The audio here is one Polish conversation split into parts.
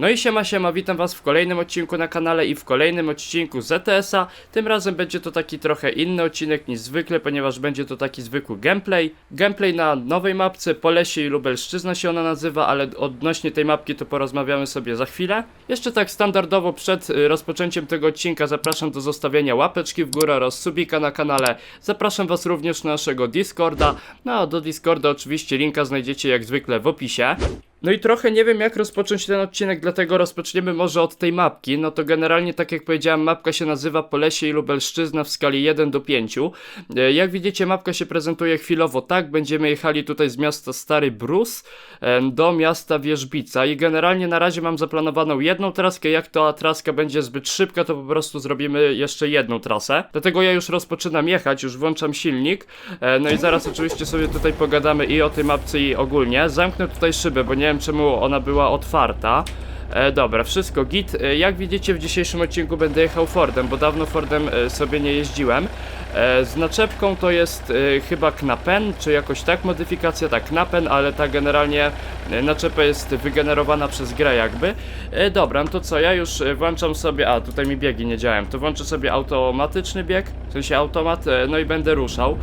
No i siema siema, witam was w kolejnym odcinku na kanale i w kolejnym odcinku z ETS-a. Tym razem będzie to taki trochę inny odcinek niż zwykle, ponieważ będzie to taki zwykły gameplay. Gameplay na nowej mapce, Polesie i Lubelszczyzna się ona nazywa, ale odnośnie tej mapki to porozmawiamy sobie za chwilę. Jeszcze tak standardowo przed y, rozpoczęciem tego odcinka zapraszam do zostawienia łapeczki w górę oraz subika na kanale. Zapraszam was również na naszego Discorda. No a do Discorda oczywiście linka znajdziecie jak zwykle w opisie. No i trochę nie wiem jak rozpocząć ten odcinek, dlatego rozpoczniemy może od tej mapki. No to generalnie tak jak powiedziałem, mapka się nazywa Polesie i Lubelszczyzna w skali 1 do 5. E, Jak widzicie mapka się prezentuje chwilowo tak, będziemy jechali tutaj z miasta Stary Brus em, do miasta Wierzbica i generalnie na razie mam zaplanowaną jedną traskę, jak ta traska będzie zbyt szybka, to po prostu zrobimy jeszcze jedną trasę. Dlatego ja już rozpoczynam jechać, już włączam silnik, e, no i zaraz oczywiście sobie tutaj pogadamy i o tej mapce i ogólnie. Zamknę tutaj szybę, bo nie wiem czemu ona była otwarta. E, dobra, wszystko git. E, jak widzicie w dzisiejszym odcinku będę jechał Fordem, bo dawno Fordem e, sobie nie jeździłem. E, z naczepką to jest e, chyba Knapen, czy jakoś tak modyfikacja, tak Knapen, ale ta generalnie e, naczepa jest wygenerowana przez grę jakby. E, dobra, no to co, ja już e, włączam sobie, a tutaj mi biegi nie działają, to włączę sobie automatyczny bieg, w sensie automat, e, no i będę ruszał.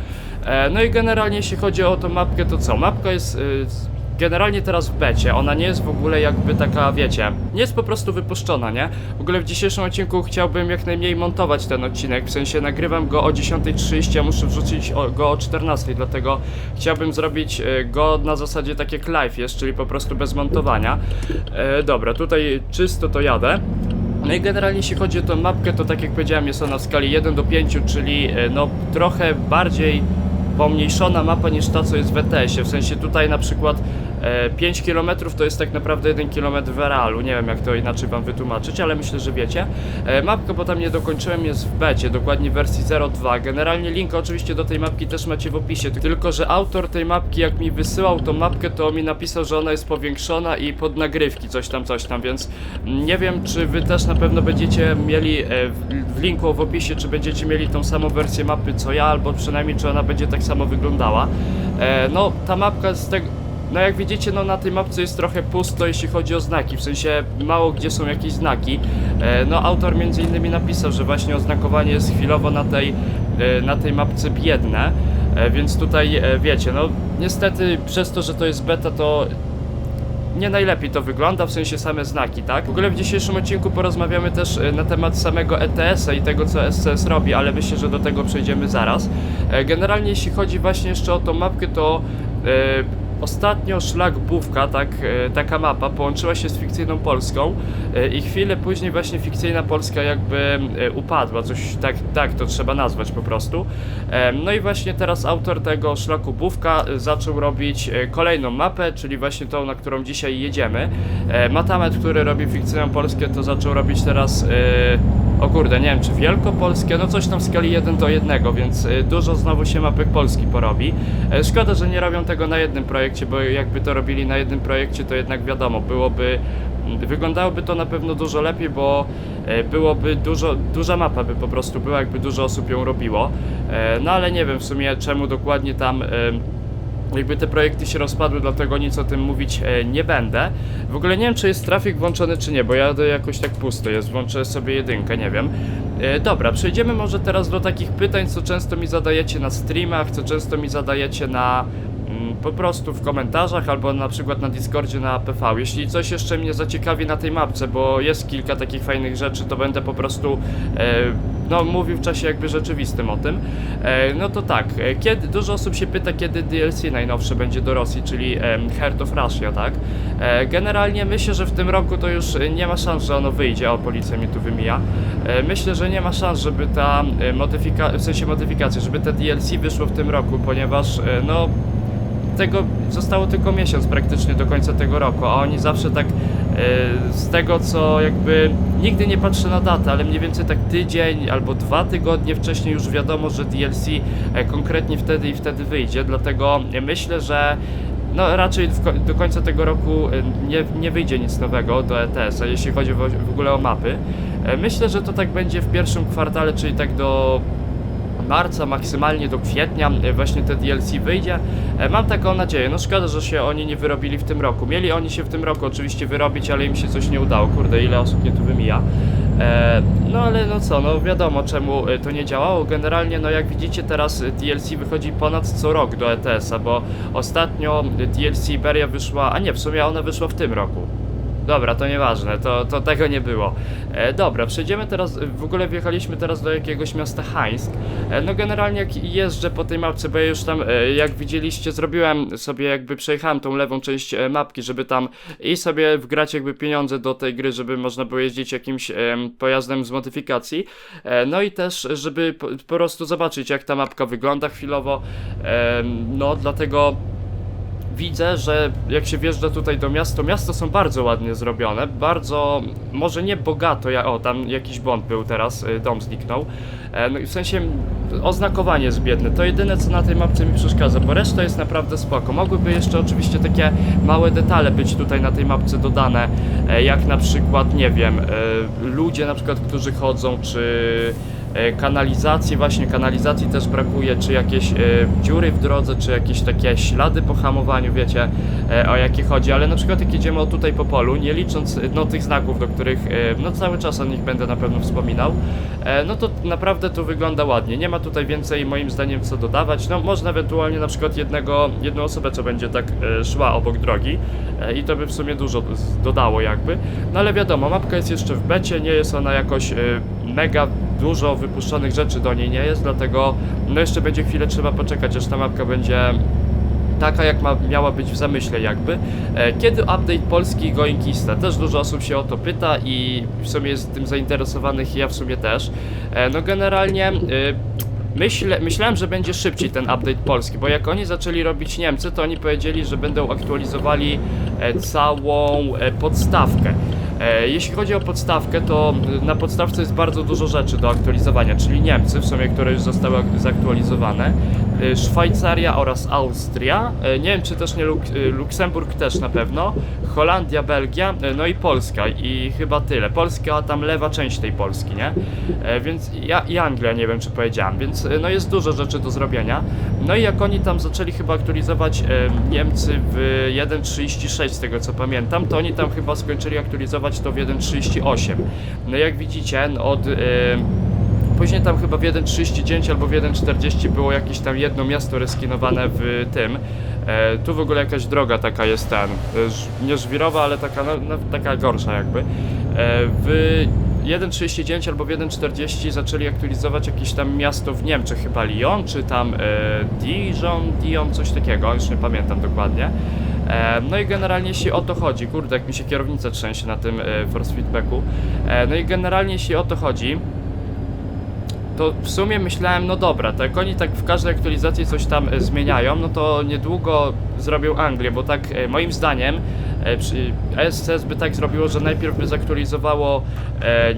E, no i generalnie jeśli chodzi o tą mapkę, to co, mapka jest... e, generalnie teraz w becie. Ona nie jest w ogóle jakby taka, wiecie, nie jest po prostu wypuszczona, nie? W ogóle w dzisiejszym odcinku chciałbym jak najmniej montować ten odcinek, w sensie nagrywam go o 10.30, a muszę wrzucić go o 14.00, dlatego chciałbym zrobić e, go na zasadzie tak jak live jest, czyli po prostu bez montowania. E, dobra, tutaj czysto to jadę. No i generalnie jeśli chodzi o tą mapkę, to tak jak powiedziałem jest ona w skali 1 do 5, czyli e, no trochę bardziej pomniejszona mapa niż ta, co jest w ETS-ie. W sensie tutaj na przykład e, 5 km to jest tak naprawdę 1 km w realu. Nie wiem jak to inaczej wam wytłumaczyć, ale myślę, że wiecie. E, mapka, bo tam nie dokończyłem, jest w becie, dokładnie w wersji 0.2. Generalnie link oczywiście do tej mapki też macie w opisie. Tylko, że autor tej mapki, jak mi wysyłał tą mapkę, to mi napisał, że ona jest powiększona i pod nagrywki, coś tam, coś tam, więc nie wiem, czy wy też na pewno będziecie mieli e, w, w linku w opisie, czy będziecie mieli tą samą wersję mapy co ja, albo przynajmniej czy ona będzie tak samo wyglądała. E, no, ta mapka z tego. No jak widzicie, no na tej mapce jest trochę pusto, jeśli chodzi o znaki, w sensie mało gdzie są jakieś znaki. E, no autor między innymi napisał, że właśnie oznakowanie jest chwilowo na tej, e, na tej mapce biedne, więc tutaj wiecie, no niestety przez to, że to jest beta, to nie najlepiej to wygląda, w sensie same znaki, tak? W ogóle w dzisiejszym odcinku porozmawiamy też e, na temat samego ETS-a i tego, co SCS robi, ale myślę, że do tego przejdziemy zaraz. E, Generalnie jeśli chodzi właśnie jeszcze o tą mapkę, to e, ostatnio szlak Bówka, tak, e, taka mapa, połączyła się z fikcyjną Polską e, i chwilę później właśnie fikcyjna Polska jakby e, upadła, coś tak, tak to trzeba nazwać po prostu. No i właśnie teraz autor tego szlaku Bówka zaczął robić kolejną mapę, czyli właśnie tą, na którą dzisiaj jedziemy. Matamet, który robi fikcyjną Polskę, to zaczął robić teraz o kurde, nie wiem czy Wielkopolskie, no coś tam w skali 1 do 1, więc y, dużo znowu się mapek Polski porobi. E, Szkoda, że nie robią tego na jednym projekcie, bo jakby to robili na jednym projekcie, to jednak wiadomo, byłoby, wyglądałoby to na pewno dużo lepiej, bo e, byłoby dużo, duża mapa by po prostu była, jakby dużo osób ją robiło. E, No ale nie wiem w sumie czemu dokładnie tam... jakby te projekty się rozpadły, dlatego nic o tym mówić e, nie będę. W ogóle nie wiem, czy jest trafik włączony, czy nie, bo jadę jakoś tak pusto jest. Włączę sobie jedynkę, nie wiem. E, dobra, przejdziemy może teraz do takich pytań, co często mi zadajecie na streamach, co często mi zadajecie na po prostu w komentarzach albo na przykład na Discordzie na PV. Jeśli coś jeszcze mnie zaciekawi na tej mapce, bo jest kilka takich fajnych rzeczy, to będę po prostu e, no, mówił w czasie jakby rzeczywistym o tym. E, no to tak, e, kiedy, dużo osób się pyta, kiedy DLC najnowsze będzie do Rosji, czyli Heart of Russia, tak? Generalnie myślę, że w tym roku to już nie ma szans, że ono wyjdzie, o policja mi tu wymija. Myślę, że nie ma szans, żeby ta modyfikacja, w sensie modyfikacja, żeby te DLC wyszło w tym roku, ponieważ no tego zostało tylko miesiąc praktycznie do końca tego roku, a oni zawsze tak e, z tego co jakby nigdy nie patrzę na datę, ale mniej więcej tak tydzień albo dwa tygodnie wcześniej już wiadomo, że DLC e, konkretnie wtedy i wtedy wyjdzie, dlatego myślę, że no raczej do końca tego roku e, nie, nie wyjdzie nic nowego do ETS-a, jeśli chodzi w, ogóle o mapy. E, Myślę, że to tak będzie w pierwszym kwartale, czyli tak do marca, maksymalnie do kwietnia e, właśnie te DLC wyjdzie. E, Mam taką nadzieję, no szkoda, że się oni nie wyrobili w tym roku. Mieli oni się w tym roku oczywiście wyrobić, ale im się coś nie udało. Kurde, ile osób mnie tu wymija. E, no ale no co, no wiadomo czemu to nie działało. Generalnie, no jak widzicie teraz DLC wychodzi ponad co rok do ETS-a, bo ostatnio DLC Iberia wyszła, a nie, w sumie ona wyszła w tym roku. Dobra, to nieważne, to, to tego nie było. E, dobra, przejdziemy teraz, w ogóle wjechaliśmy teraz do jakiegoś miasta Hańsk. E, no generalnie jak jeżdżę po tej mapce, bo ja już tam, e, jak widzieliście, zrobiłem sobie jakby, przejechałem tą lewą część e, mapki, żeby tam i sobie wgrać jakby pieniądze do tej gry, żeby można było jeździć jakimś em, pojazdem z modyfikacji. E, no i też, żeby po, po prostu zobaczyć, jak ta mapka wygląda chwilowo. Em, no, dlatego widzę, że jak się wjeżdża tutaj do miasta, to miasto są bardzo ładnie zrobione, bardzo, może nie bogato, ja, o tam jakiś błąd był teraz, y, dom zniknął, e, no, w sensie oznakowanie jest biedne, to jedyne co na tej mapce mi przeszkadza, bo reszta jest naprawdę spoko, mogłyby jeszcze oczywiście takie małe detale być tutaj na tej mapce dodane, e, jak na przykład, nie wiem, e, ludzie na przykład, którzy chodzą, czy kanalizacji, właśnie kanalizacji też brakuje, czy jakieś e, dziury w drodze, czy jakieś takie ślady po hamowaniu, wiecie e, o jakie chodzi, ale na przykład jak jedziemy tutaj po polu, nie licząc e, no tych znaków, do których e, no cały czas o nich będę na pewno wspominał, e, no to naprawdę to wygląda ładnie, nie ma tutaj więcej moim zdaniem co dodawać, no można ewentualnie na przykład jednego, jedną osobę, co będzie tak e, szła obok drogi e, i to by w sumie dużo dodało jakby, no ale wiadomo, mapka jest jeszcze w becie, nie jest ona jakoś e, mega dużo wypuszczonych rzeczy do niej nie jest, dlatego no jeszcze będzie chwilę trzeba poczekać, aż ta mapka będzie taka jak ma, miała być w zamyśle jakby. E, Kiedy update polski Goinkista? Też dużo osób się o to pyta i w sumie jest tym zainteresowanych ja w sumie też. E, No generalnie... y, Myślę, myślałem, że będzie szybciej ten update polski, bo jak oni zaczęli robić Niemcy, to oni powiedzieli, że będą aktualizowali e, całą e, podstawkę. E, Jeśli chodzi o podstawkę, to na podstawce jest bardzo dużo rzeczy do aktualizowania, czyli Niemcy w sumie, które już zostały ak- zaktualizowane, Szwajcaria oraz Austria, e, nie wiem czy też nie Luk y, Luksemburg też na pewno, Holandia, Belgia, no i Polska i chyba tyle. Polska, tam lewa część tej Polski, nie? Więc ja i Anglia, nie wiem czy powiedziałem, więc no jest dużo rzeczy do zrobienia. No i jak oni tam zaczęli chyba aktualizować Niemcy w 1.36 z tego co pamiętam, to oni tam chyba skończyli aktualizować to w 1.38. No jak widzicie, no od... Później tam chyba w 1.39 albo w 1.40 było jakieś tam jedno miasto reskinowane w tym. E, tu w ogóle jakaś droga taka jest ten, e, nie żwirowa, ale taka, no, no, taka gorsza jakby. E, w 1.39 albo w 1.40 zaczęli aktualizować jakieś tam miasto w Niemczech, chyba Lyon, czy tam e, Dijon, Dion, coś takiego, już nie pamiętam dokładnie. E, No i generalnie jeśli o to chodzi, kurde, jak mi się kierownica trzęsie na tym e, force feedbacku. No i generalnie jeśli o to chodzi, to w sumie myślałem, no dobra, to jak oni tak w każdej aktualizacji coś tam e, zmieniają, no to niedługo zrobią Anglię, bo tak e, moim zdaniem e, by tak zrobiło, że najpierw by zaktualizowało e,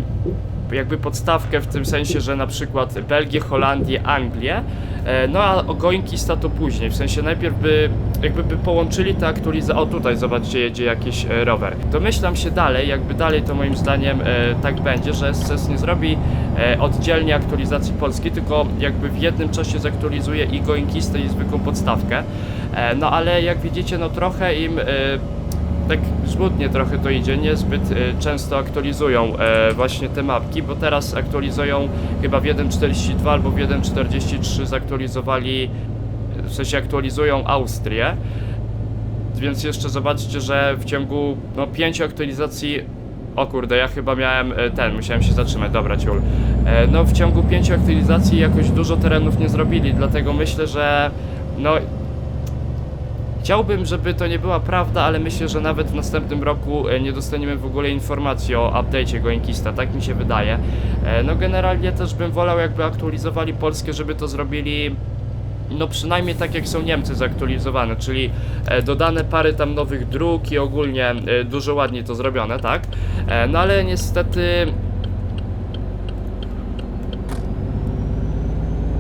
jakby podstawkę w tym sensie, że na przykład Belgię, Holandię, Anglię, e, no a Goinkista to później, w sensie najpierw by jakby by połączyli te aktualizacje, o tutaj zobaczcie jedzie jakiś e, rower. Domyślam się dalej, jakby dalej to moim zdaniem e, tak będzie, że SCS nie zrobi oddzielnie aktualizacji Polski, tylko jakby w jednym czasie zaktualizuje i Goinkistę i zwykłą podstawkę. No ale jak widzicie, no trochę im tak żmudnie trochę to idzie, niezbyt e, często aktualizują e, właśnie te mapki, bo teraz aktualizują chyba w 1.42 albo w 1.43 zaktualizowali, w sensie aktualizują Austrię, więc jeszcze zobaczcie, że w ciągu no, pięciu aktualizacji o kurde, ja chyba miałem e, ten, musiałem się zatrzymać, dobra ciul. E, No w ciągu pięciu aktualizacji jakoś dużo terenów nie zrobili, dlatego myślę, że no Chciałbym, żeby to nie była prawda, ale myślę, że nawet w następnym roku e, nie dostaniemy w ogóle informacji o update'cie Goinkista, tak mi się wydaje. E, No generalnie też bym wolał jakby aktualizowali Polskę, żeby to zrobili no przynajmniej tak jak są Niemcy zaktualizowane, czyli e, dodane parę tam nowych dróg i ogólnie dużo ładniej to zrobione, tak? No ale niestety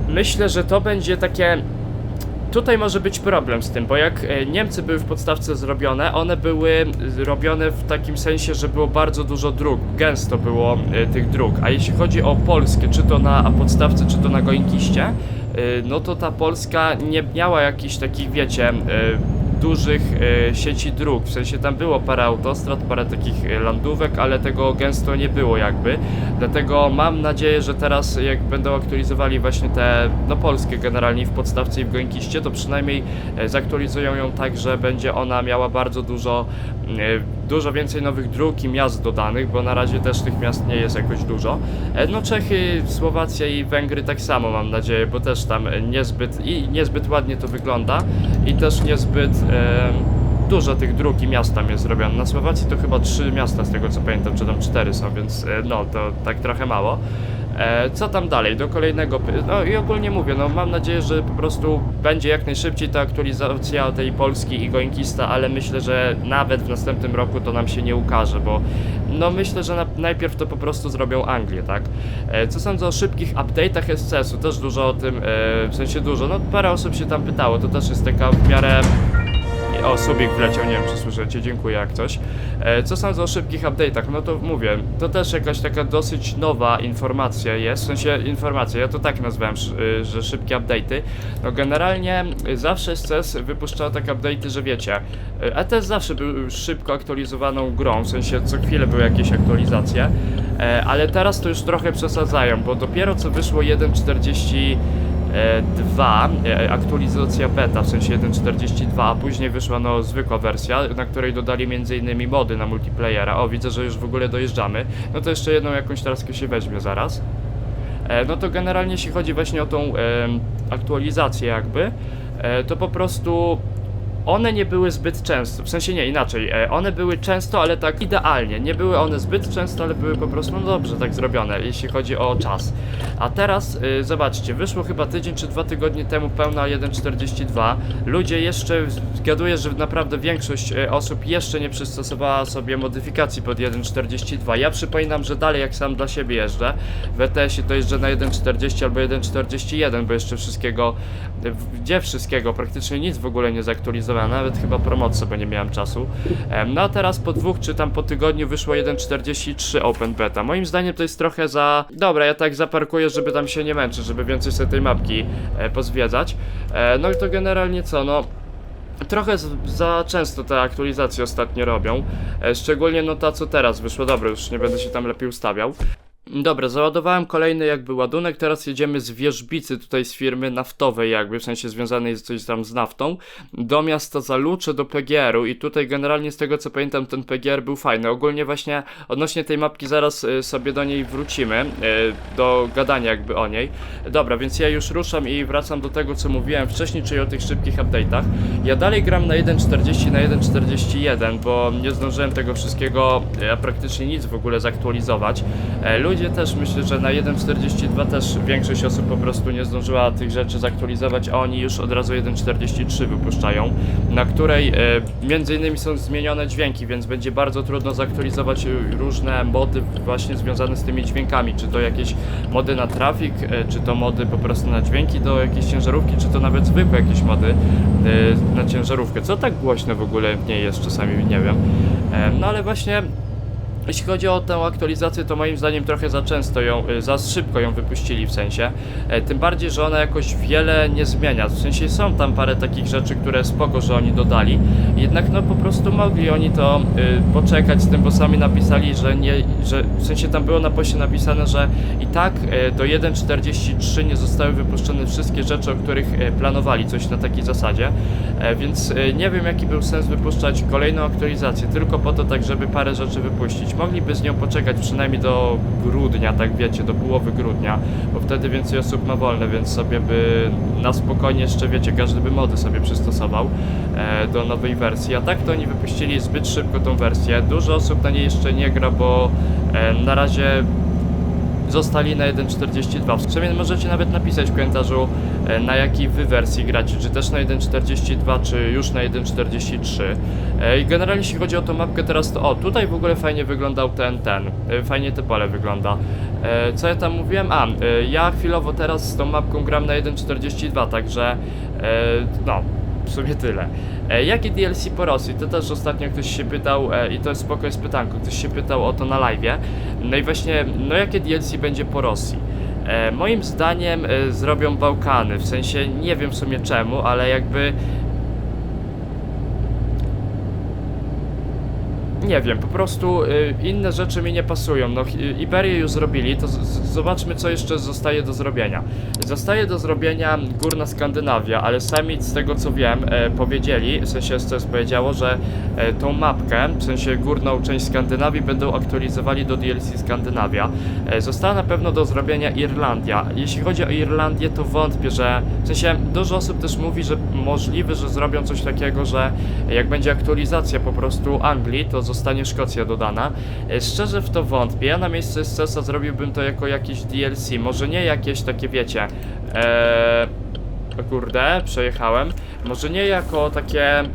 myślę, że to będzie takie tutaj może być problem z tym, bo jak e, Niemcy były w podstawce zrobione, one były robione w takim sensie, że było bardzo dużo dróg, gęsto było e, tych dróg, a jeśli chodzi o Polskę, czy to na podstawce, czy to na gońkiście, e, no to ta Polska nie miała jakichś takich, wiecie, dużych e, sieci dróg, w sensie tam było parę autostrad, parę takich e, landówek, ale tego gęsto nie było jakby, dlatego mam nadzieję, że teraz jak będą aktualizowali właśnie te, no Polskę generalnie w podstawce i w gońkiście, to przynajmniej e, zaktualizują ją tak, że będzie ona miała bardzo dużo, dużo więcej nowych dróg i miast dodanych, bo na razie też tych miast nie jest jakoś dużo. E, No Czechy, Słowacja i Węgry tak samo mam nadzieję, bo też tam e, niezbyt i niezbyt ładnie to wygląda i też niezbyt e, dużo tych dróg i miast tam jest zrobione. Na Słowacji to chyba trzy miasta z tego co pamiętam, czy tam cztery są, więc e, no to tak trochę mało. E, co tam dalej? Do kolejnego. No i ogólnie mówię, no mam nadzieję, że po prostu będzie jak najszybciej ta aktualizacja tej Polski i Goinkista, ale myślę, że nawet w następnym roku to nam się nie ukaże, bo no myślę, że na, najpierw to po prostu zrobią Anglię, tak? E, co sądzę o szybkich update'ach SCS-u? Też dużo o tym, e, w sensie dużo, no parę osób się tam pytało, to też jest taka w miarę o, Subik wleciał, nie wiem czy słyszycie, dziękuję jak coś. E, co sądzę o szybkich update'ach? No to mówię, to też jakaś taka dosyć nowa informacja jest, w sensie informacja, ja to tak nazwałem, y, że szybkie update'y. No generalnie zawsze SCS wypuszczał takie update'y, że wiecie, y, ETS zawsze był szybko aktualizowaną grą, w sensie co chwilę były jakieś aktualizacje, e, ale teraz to już trochę przesadzają, bo dopiero co wyszło 1.40 e, 2, e, aktualizacja beta, w sensie 1.42, a później wyszła no zwykła wersja, na której dodali m.in. mody na multiplayera. O, widzę, że już w ogóle dojeżdżamy. No to jeszcze jedną jakąś teraz się weźmie zaraz. E, no to generalnie jeśli chodzi właśnie o tą aktualizację jakby, e, to po prostu one nie były zbyt często, w sensie nie, inaczej, e, one były często, ale tak idealnie, nie były one zbyt często, ale były po prostu no dobrze tak zrobione, jeśli chodzi o czas. A teraz, y, zobaczcie, wyszło chyba tydzień czy dwa tygodnie temu pełna 1.42, ludzie jeszcze, zgaduję, że naprawdę większość y, osób jeszcze nie przystosowała sobie modyfikacji pod 1.42, ja przypominam, że dalej jak sam dla siebie jeżdżę, w ETS-ie to jeżdżę na 1.40 albo 1.41, bo jeszcze wszystkiego, gdzie wszystkiego, praktycznie nic w ogóle nie zaktualizowałem, nawet chyba promocji, bo nie miałem czasu. No a teraz po dwóch czy tam po tygodniu wyszło 1.43 Open Beta. Moim zdaniem to jest trochę za... Dobra, ja tak zaparkuję, żeby tam się nie męczyć, żeby więcej sobie tej mapki e, pozwiedzać. E, no i to generalnie co, no... Trochę za często te aktualizacje ostatnio robią, e, szczególnie no ta co teraz wyszła, dobra, już nie będę się tam lepiej ustawiał. Dobra, załadowałem kolejny jakby ładunek, teraz jedziemy z Wierzbicy, tutaj z firmy naftowej jakby, w sensie związanej z coś tam z naftą, do miasta Zalucze, do PGR-u i tutaj generalnie z tego co pamiętam ten PGR był fajny. Ogólnie właśnie odnośnie tej mapki zaraz y, sobie do niej wrócimy, y, do gadania jakby o niej. Dobra, więc ja już ruszam i wracam do tego co mówiłem wcześniej, czyli o tych szybkich update'ach. Ja dalej gram na 1.40, na 1.41, bo nie zdążyłem tego wszystkiego, a praktycznie nic w ogóle zaktualizować. E, Też myślę, że na 1.42 też większość osób po prostu nie zdążyła tych rzeczy zaktualizować, a oni już od razu 1.43 wypuszczają, na której e, między innymi są zmienione dźwięki, więc będzie bardzo trudno zaktualizować różne mody właśnie związane z tymi dźwiękami, czy to jakieś mody na trafik, e, czy to mody po prostu na dźwięki do jakiejś ciężarówki, czy to nawet zwykłe jakieś mody e, na ciężarówkę. Co tak głośno w ogóle nie jest czasami, nie wiem. No ale właśnie jeśli chodzi o tę aktualizację, to moim zdaniem trochę za często ją, y, za szybko ją wypuścili w sensie. E, Tym bardziej, że ona jakoś wiele nie zmienia. W sensie są tam parę takich rzeczy, które spoko, że oni dodali. Jednak no po prostu mogli oni to y, poczekać z tym, bo sami napisali, że nie, że w sensie tam było na poście napisane, że i tak e, do 1.43 nie zostały wypuszczone wszystkie rzeczy, o których e, planowali, coś na takiej zasadzie. E, Więc e, nie wiem jaki był sens wypuszczać kolejną aktualizację, tylko po to tak, żeby parę rzeczy wypuścić. Mogliby z nią poczekać przynajmniej do grudnia, tak wiecie, do połowy grudnia, bo wtedy więcej osób ma wolne, więc sobie by na spokojnie jeszcze, wiecie, każdy by mody sobie przystosował e, do nowej wersji. A tak to oni wypuścili zbyt szybko tą wersję. Dużo osób na niej jeszcze nie gra, bo e, na razie zostali na 1.42. W sumie możecie nawet napisać w komentarzu e, na jakiej wy wersji gracie, czy też na 1.42, czy już na 1.43. E, I generalnie jeśli chodzi o tą mapkę teraz, to o, tutaj w ogóle fajnie wyglądał ten, ten, e, fajnie te pole wygląda. Co ja tam mówiłem? A, ja chwilowo teraz z tą mapką gram na 1.42, także no, w sumie tyle. E, jakie DLC po Rosji? To też ostatnio ktoś się pytał e, i to jest spoko jest pytanko, ktoś się pytał o to na live. No i właśnie, no jakie DLC będzie po Rosji? E, moim zdaniem e, zrobią Bałkany, w sensie nie wiem w sumie czemu, ale jakby nie wiem, po prostu y, inne rzeczy mi nie pasują. No, Iberię już zrobili, to zobaczmy, co jeszcze zostaje do zrobienia. Zostaje do zrobienia Górna Skandynawia, ale sami z tego co wiem, e, powiedzieli, w sensie SCS powiedziało, że e, tą mapkę, w sensie górną część Skandynawii, będą aktualizowali do DLC Skandynawia. E, została na pewno do zrobienia Irlandia. Jeśli chodzi o Irlandię, to wątpię, że w sensie dużo osób też mówi, że możliwe, że zrobią coś takiego, że jak będzie aktualizacja po prostu Anglii, to zostanie Szkocja dodana. E, Szczerze w to wątpię. Ja na miejscu SCS-a zrobiłbym to jako jakieś DLC. Może nie jakieś takie, wiecie. Eee, kurde, przejechałem. Może nie jako takie. mm,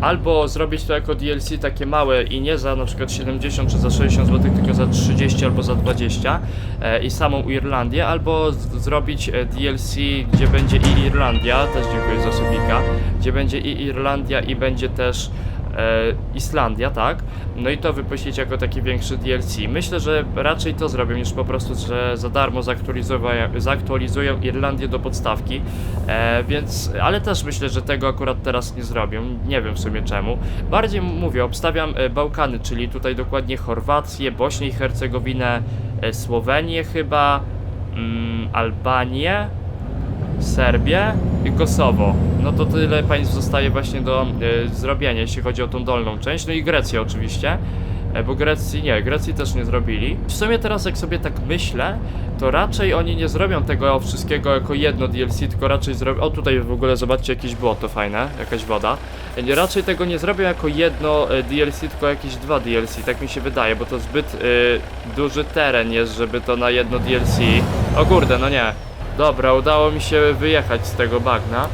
Albo zrobić to jako DLC takie małe i nie za na przykład 70 czy za 60 zł, tylko za 30 albo za 20 e, i samą Irlandię, albo zrobić e, DLC, gdzie będzie i Irlandia, też dziękuję za subika, gdzie będzie i Irlandia i będzie też Islandia, tak? No i to wypuścić jako taki większy DLC. Myślę, że raczej to zrobią niż po prostu, że za darmo zaktualizują, zaktualizują Irlandię do podstawki, e, więc, ale też myślę, że tego akurat teraz nie zrobią. Nie wiem w sumie czemu. Bardziej mówię, obstawiam e, Bałkany, czyli tutaj dokładnie Chorwację, Bośnię i Hercegowinę, e, Słowenię chyba, mm, Albanię, Serbię i Kosowo. No to tyle państw zostaje właśnie do e, zrobienia, jeśli chodzi o tą dolną część. No i Grecja oczywiście, e, bo Grecji nie, Grecji też nie zrobili. W sumie teraz jak sobie tak myślę, to raczej oni nie zrobią tego wszystkiego jako jedno DLC, tylko raczej zrobią... O tutaj w ogóle zobaczcie jakieś błoto fajne, jakaś woda. Nie, Raczej tego nie zrobią jako jedno DLC, tylko jakieś dwa DLC, tak mi się wydaje, bo to zbyt duży teren jest, żeby to na jedno DLC... O kurde, no nie. Dobra, udało mi się wyjechać z tego bagna.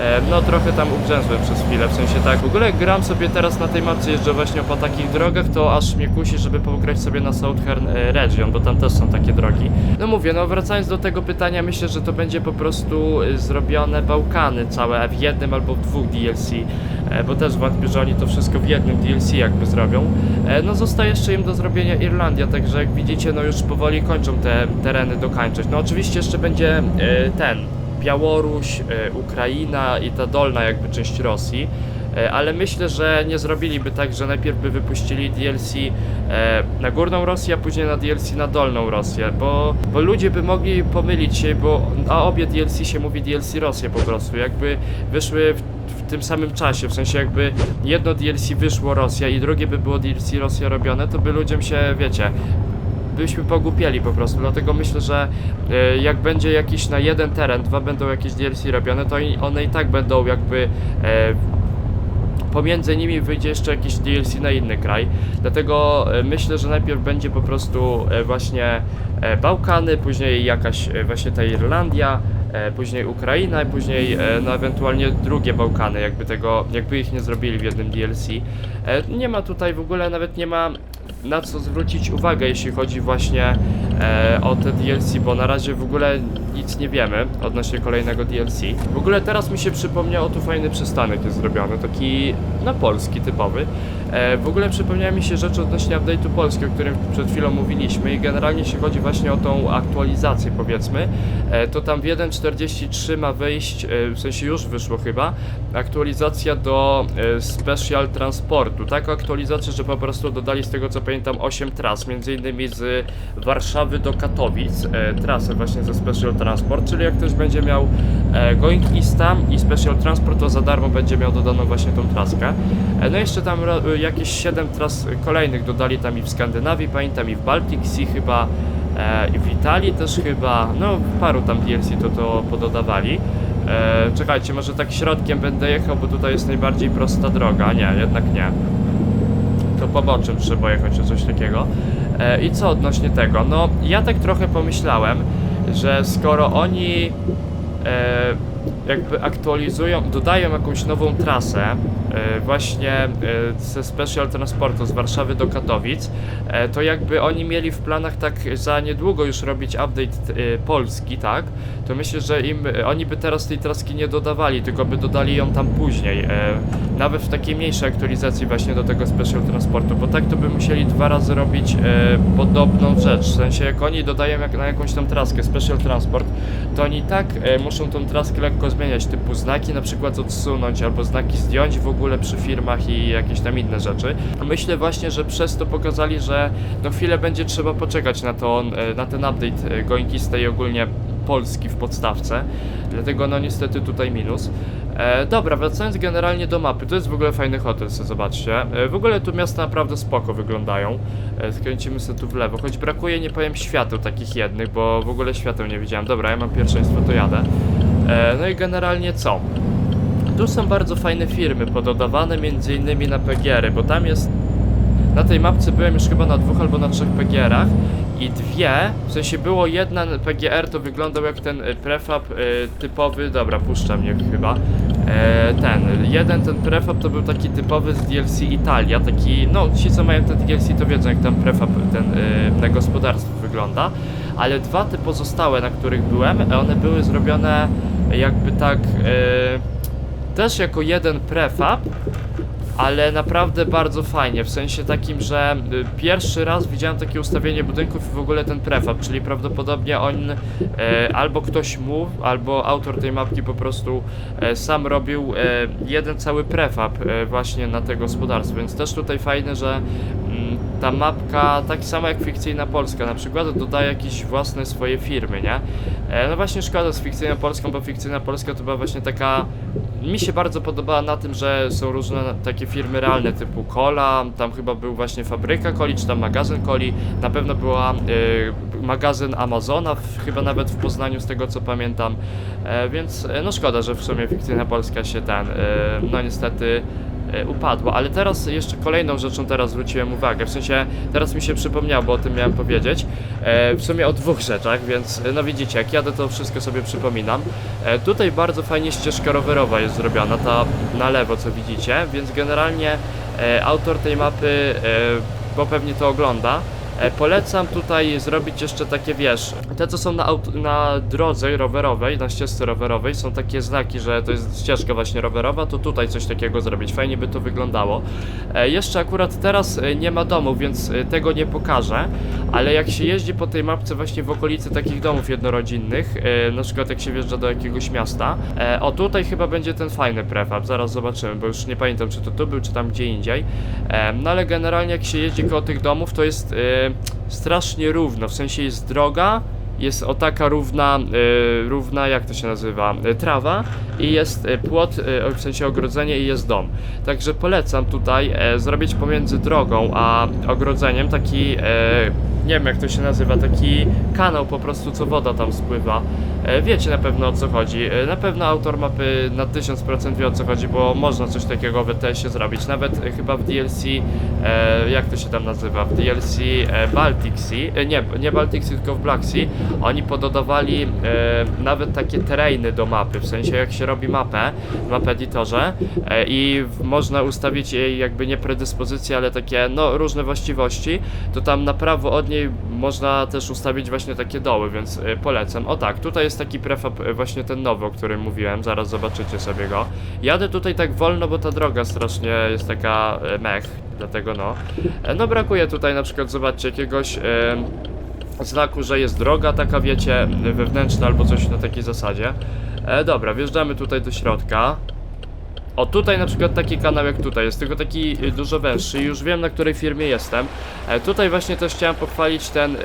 E, no trochę tam ugrzęzłem przez chwilę, w sensie tak. W ogóle gram sobie teraz na tej mapce, jeżdżę właśnie po takich drogach, to aż mnie kusi, żeby pograć sobie na Southern e, Region, bo tam też są takie drogi. No mówię, no wracając do tego pytania, myślę, że to będzie po prostu e, zrobione Bałkany całe w jednym albo w dwóch DLC, bo też wątpię, że oni to wszystko w jednym DLC jakby zrobią. No zostaje jeszcze im do zrobienia Irlandia, także jak widzicie, no już powoli kończą te tereny dokańczać. No oczywiście jeszcze będzie ten, Białoruś, e, Ukraina i ta dolna jakby część Rosji. E, Ale myślę, że nie zrobiliby tak, że najpierw by wypuścili DLC e, na górną Rosję, a później na DLC na dolną Rosję, bo, bo ludzie by mogli pomylić się, bo na obie DLC się mówi DLC Rosję po prostu, jakby wyszły w, w tym samym czasie, w sensie jakby jedno DLC wyszło Rosja i drugie by było DLC Rosja robione, to by ludziom się, wiecie, byśmy pogłupieli po prostu, dlatego myślę, że e, jak będzie jakiś na jeden teren, dwa będą jakieś DLC robione, to one i tak będą jakby e, pomiędzy nimi wyjdzie jeszcze jakiś DLC na inny kraj. Dlatego e, myślę, że najpierw będzie po prostu właśnie Bałkany, później jakaś właśnie ta Irlandia, później Ukraina później no ewentualnie drugie Bałkany, jakby tego, jakby ich nie zrobili w jednym DLC. Nie ma tutaj w ogóle nawet nie ma na co zwrócić uwagę, jeśli chodzi właśnie e, o te DLC, bo na razie w ogóle nic nie wiemy odnośnie kolejnego DLC. W ogóle teraz mi się przypomniał, tu fajny przystanek jest zrobiony, taki na polski typowy. E, w ogóle przypomniała mi się rzecz odnośnie update'u polski, o którym przed chwilą mówiliśmy i generalnie jeśli chodzi właśnie o tą aktualizację powiedzmy, e, to tam w 1.43 ma wyjść, e, w sensie już wyszło chyba, aktualizacja do e, Special Transportu. Taką aktualizację, że po prostu dodali z tego co pamiętam 8 tras, między innymi z Warszawy do Katowic, e, trasę właśnie ze Special Transport, czyli jak ktoś będzie miał e, Going Easta i Special Transport, to za darmo będzie miał dodaną właśnie tą traskę. E, no jeszcze tam ro- jakieś 7 tras kolejnych dodali tam i w Skandynawii, pamiętam i w Baltic Sea chyba, e, i w Italii też chyba, no paru tam DLC to to pododawali. E, czekajcie, może tak środkiem będę jechał, bo tutaj jest najbardziej prosta droga. Nie, jednak nie. To poboczem trzeba jechać, czy coś takiego. E, I co odnośnie tego? No, ja tak trochę pomyślałem, że skoro oni e, jakby aktualizują, dodają jakąś nową trasę e, właśnie e, ze Special Transportu z Warszawy do Katowic, e, to jakby oni mieli w planach tak za niedługo już robić update polski, tak? To myślę, że im oni by teraz tej traski nie dodawali, tylko by dodali ją tam później. Nawet w takiej mniejszej aktualizacji właśnie do tego Special Transportu, bo tak to by musieli dwa razy robić podobną rzecz. W sensie jak oni dodają jak, na jakąś tam traskę Special Transport, to oni tak muszą tą traskę lekko zmieniać, typu znaki na przykład odsunąć albo znaki zdjąć w ogóle przy firmach i jakieś tam inne rzeczy. Myślę właśnie, że przez to pokazali, że no chwilę będzie trzeba poczekać na, to, e, na ten update e, Goinkista i ogólnie Polski w podstawce, dlatego no niestety tutaj minus. E, dobra, wracając generalnie do mapy, to jest w ogóle fajny hotel, sobie zobaczcie. E, w ogóle tu miasta naprawdę spoko wyglądają. E, skręcimy sobie tu w lewo, choć brakuje, nie powiem, świateł takich jednych, bo w ogóle świateł nie widziałem. Dobra, ja mam pierwszeństwo, to jadę. E, no i generalnie co? Tu są bardzo fajne firmy pododawane innymi na PGR-y, bo tam jest na tej mapce byłem już chyba na dwóch albo na trzech PGR-ach i dwie, w sensie było jedna PGR, to wyglądał jak ten y, prefab y, typowy, dobra, puszcza mnie chyba, e, ten, jeden ten prefab to był taki typowy z DLC Italia, taki, no ci co mają ten DLC to wiedzą jak tam prefab ten y, na gospodarstwo wygląda, ale dwa te pozostałe, na których byłem, one były zrobione jakby tak, y, też jako jeden prefab, ale naprawdę bardzo fajnie, w sensie takim, że y, pierwszy raz widziałem takie ustawienie budynków i w ogóle ten prefab, czyli prawdopodobnie on e, albo ktoś mu, albo autor tej mapki po prostu e, sam robił e, jeden cały prefab e, właśnie na te gospodarstwo, więc też tutaj fajne, że ta mapka, tak samo jak fikcyjna Polska. Na przykład, dodaje jakieś własne swoje firmy, nie? E, no właśnie szkoda z fikcyjną Polską, bo fikcyjna Polska to była właśnie taka mi się bardzo podobała na tym, że są różne takie firmy realne typu Cola, tam chyba był właśnie fabryka Coli, czy tam magazyn Coli, na pewno była y, magazyn Amazona, w, chyba nawet w Poznaniu z tego co pamiętam, e, więc e, no szkoda, że w sumie fikcyjna Polska się ten, e, no niestety e, upadła, ale teraz jeszcze kolejną rzeczą teraz zwróciłem uwagę, w sensie teraz mi się przypomniało, bo o tym miałem powiedzieć, e, w sumie o dwóch rzeczach, więc e, no widzicie, jak jadę to wszystko sobie przypominam. E, tutaj bardzo fajnie ścieżka rowerowa jest zrobiona, ta na lewo co widzicie, więc generalnie e, autor tej mapy, e, bo pewnie to ogląda, E, Polecam tutaj zrobić jeszcze takie, wiesz, te co są na, na drodze rowerowej, na ścieżce rowerowej, są takie znaki, że to jest ścieżka właśnie rowerowa, to tutaj coś takiego zrobić, fajnie by to wyglądało. E, jeszcze akurat teraz e, nie ma domu, więc e, tego nie pokażę, ale jak się jeździ po tej mapce właśnie w okolicy takich domów jednorodzinnych, e, na przykład jak się wjeżdża do jakiegoś miasta, e, o tutaj chyba będzie ten fajny prefab, zaraz zobaczymy, bo już nie pamiętam czy to tu był, czy tam gdzie indziej, e, no ale generalnie jak się jeździ koło tych domów, to jest e, strasznie równo, w sensie jest droga, jest o taka równa, e, równa, jak to się nazywa, e, trawa i jest e, płot, e, w sensie ogrodzenie i jest dom. Także polecam tutaj e, zrobić pomiędzy drogą a ogrodzeniem taki, e, nie wiem jak to się nazywa, taki kanał po prostu, co woda tam spływa. E, wiecie na pewno o co chodzi. E, na pewno autor mapy na 1000% wie o co chodzi, bo można coś takiego w ETS-ie zrobić. Nawet e, chyba w DLC, e, jak to się tam nazywa, w DLC e, Baltic Sea, e, nie, nie Baltic Sea, tylko w Black Sea, oni pododawali e, nawet takie tereny do mapy, w sensie jak się robi mapę w map editorze e, i można ustawić jej jakby nie predyspozycje, ale takie no różne właściwości, to tam na prawo od niej można też ustawić właśnie takie doły, więc e, polecam. O tak, tutaj jest taki prefab e, właśnie ten nowy, o którym mówiłem, zaraz zobaczycie sobie go. Jadę tutaj tak wolno, bo ta droga strasznie jest taka e, mech, dlatego no. E, No brakuje tutaj na przykład, zobaczcie, jakiegoś... E, znaku, że jest droga taka, wiecie, wewnętrzna albo coś na takiej zasadzie. E, dobra, wjeżdżamy tutaj do środka. O, tutaj na przykład taki kanał jak tutaj jest, tylko taki y, dużo węższy. Już wiem, na której firmie jestem. E, tutaj właśnie też chciałem pochwalić ten, y,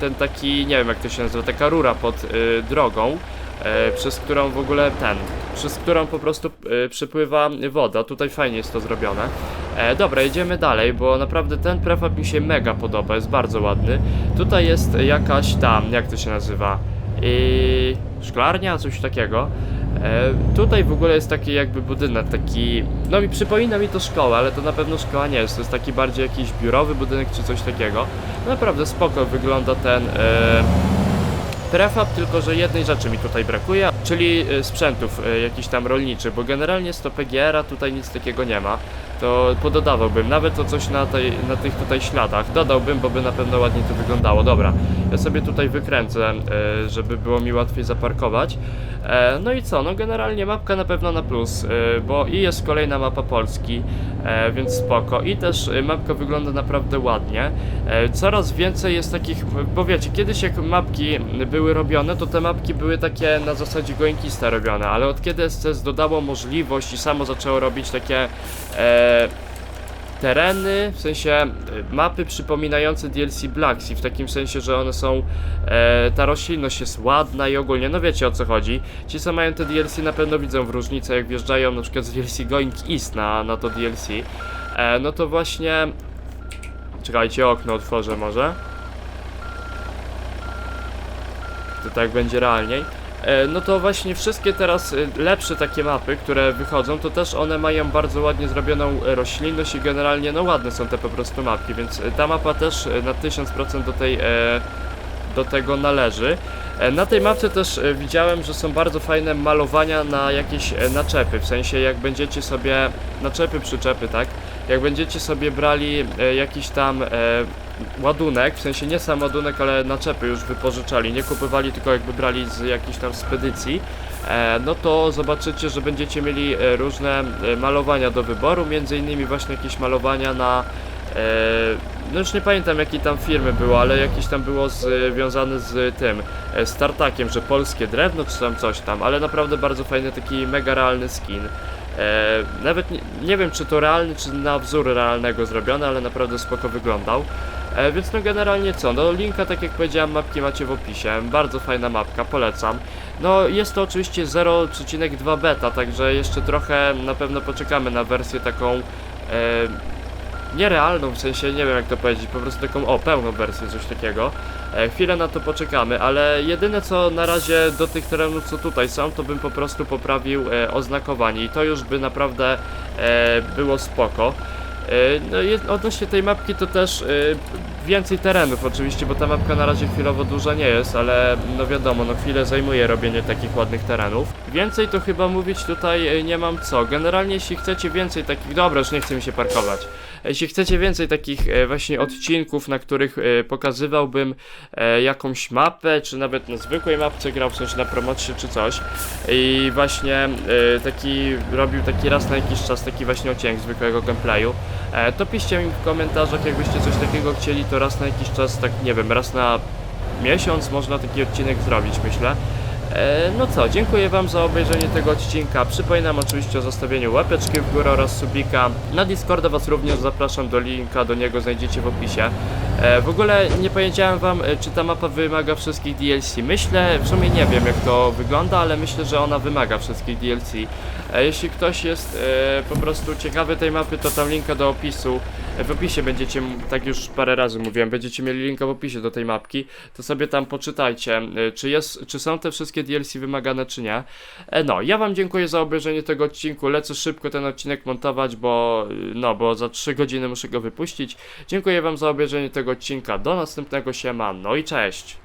ten taki, nie wiem jak to się nazywa, taka rura pod y, drogą. E, przez którą w ogóle ten, przez którą po prostu e, przepływa woda. Tutaj fajnie jest to zrobione. E, dobra, jedziemy dalej, bo naprawdę ten prefab mi się mega podoba, jest bardzo ładny. Tutaj jest jakaś tam, jak to się nazywa? I szklarnia, coś takiego. E, tutaj w ogóle jest taki jakby budynek, taki, no mi przypomina mi to szkoła, ale to na pewno szkoła nie jest, to jest taki bardziej jakiś biurowy budynek czy coś takiego. Naprawdę spoko wygląda ten e, prefab, tylko że jednej rzeczy mi tutaj brakuje, czyli e, sprzętów e, jakichś tam rolniczych, bo generalnie z to PGR-a tutaj nic takiego nie ma. To pododawałbym, nawet to coś na, tej, na tych tutaj śladach dodałbym, bo by na pewno ładniej to wyglądało. Dobra, ja sobie tutaj wykręcę, e, żeby było mi łatwiej zaparkować. E, No i co, no generalnie mapka na pewno na plus, bo i jest kolejna mapa Polski, e, więc spoko. I też mapka wygląda naprawdę ładnie. E, Coraz więcej jest takich, bo wiecie, kiedyś jak mapki były robione, to te mapki były takie na zasadzie gońkista robione, ale od kiedy SCS dodało możliwość i samo zaczęło robić takie e, tereny, w sensie e, mapy przypominające DLC Black Sea, w takim sensie, że one są, e, ta roślinność jest ładna i ogólnie, no wiecie o co chodzi. Ci co mają te DLC na pewno widzą w różnicę, jak wjeżdżają na przykład z DLC Going East na, na to DLC, e, no to właśnie, czekajcie, okno otworzę może. To tak będzie realniej. E, No to właśnie wszystkie teraz e, lepsze takie mapy, które wychodzą, to też one mają bardzo ładnie zrobioną e, roślinność i generalnie no ładne są te po prostu mapki, więc ta mapa też na 1000% do tej do tego należy. Na tej mapce też widziałem, że są bardzo fajne malowania na jakieś naczepy, w sensie jak będziecie sobie, naczepy, przyczepy, tak? Jak będziecie sobie brali jakiś tam ładunek, w sensie nie sam ładunek, ale naczepy już wypożyczali, nie kupowali, tylko jakby brali z jakiejś tam spedycji, e, no to zobaczycie, że będziecie mieli e, różne e, malowania do wyboru, między innymi właśnie jakieś malowania na no już nie pamiętam jakiej tam firmy było, ale jakieś tam było związane z tym, e, z tartakiem, że polskie drewno czy tam coś tam, ale naprawdę bardzo fajny taki mega realny skin. Nawet nie, nie wiem czy to realny, czy na wzór realnego zrobione, ale naprawdę spoko wyglądał. E, więc no generalnie co, no linka tak jak powiedziałem mapki macie w opisie, bardzo fajna mapka, polecam. No jest to oczywiście 0,2 beta, także jeszcze trochę na pewno poczekamy na wersję taką e, nierealną, w sensie nie wiem jak to powiedzieć, po prostu taką, o, pełną wersję, coś takiego. E, chwilę na to poczekamy, ale jedyne co na razie do tych terenów, co tutaj są, to bym po prostu poprawił e, oznakowanie i to już by naprawdę e, było spoko. E, No i odnośnie tej mapki to też e, więcej terenów oczywiście, bo ta mapka na razie chwilowo duża nie jest, ale no wiadomo, no chwilę zajmuje robienie takich ładnych terenów. Więcej to chyba mówić tutaj e, nie mam co. Generalnie jeśli chcecie więcej takich, dobra, już nie chcę mi się parkować. Jeśli chcecie więcej takich e, właśnie odcinków, na których e, pokazywałbym e, jakąś mapę, czy nawet na zwykłej mapce grał, w sensie na promocji czy coś i właśnie taki robił taki raz na jakiś czas taki właśnie odcinek zwykłego gameplayu, to piszcie mi w komentarzach, jakbyście coś takiego chcieli, to raz na jakiś czas, tak nie wiem, raz na miesiąc można taki odcinek zrobić, myślę. E, No co, dziękuję Wam za obejrzenie tego odcinka. Przypominam oczywiście o zostawieniu łapeczki w górę oraz subika. Na Discorda Was również zapraszam do linka, do niego znajdziecie w opisie. E, W ogóle nie powiedziałem Wam, e, czy ta mapa wymaga wszystkich DLC. Myślę, w sumie nie wiem jak to wygląda, ale myślę, że ona wymaga wszystkich DLC. Jeśli ktoś jest po prostu ciekawy tej mapy, to tam linka do opisu. W opisie będziecie, tak już parę razy mówiłem, będziecie mieli linka w opisie do tej mapki, to sobie tam poczytajcie, e, czy, jest, czy są te wszystkie DLC wymagane, czy nie. E, No, ja Wam dziękuję za obejrzenie tego odcinku. Lecę szybko ten odcinek montować, bo y, no, bo za 3 godziny muszę go wypuścić. Dziękuję Wam za obejrzenie tego odcinka. Do następnego siema, no i cześć!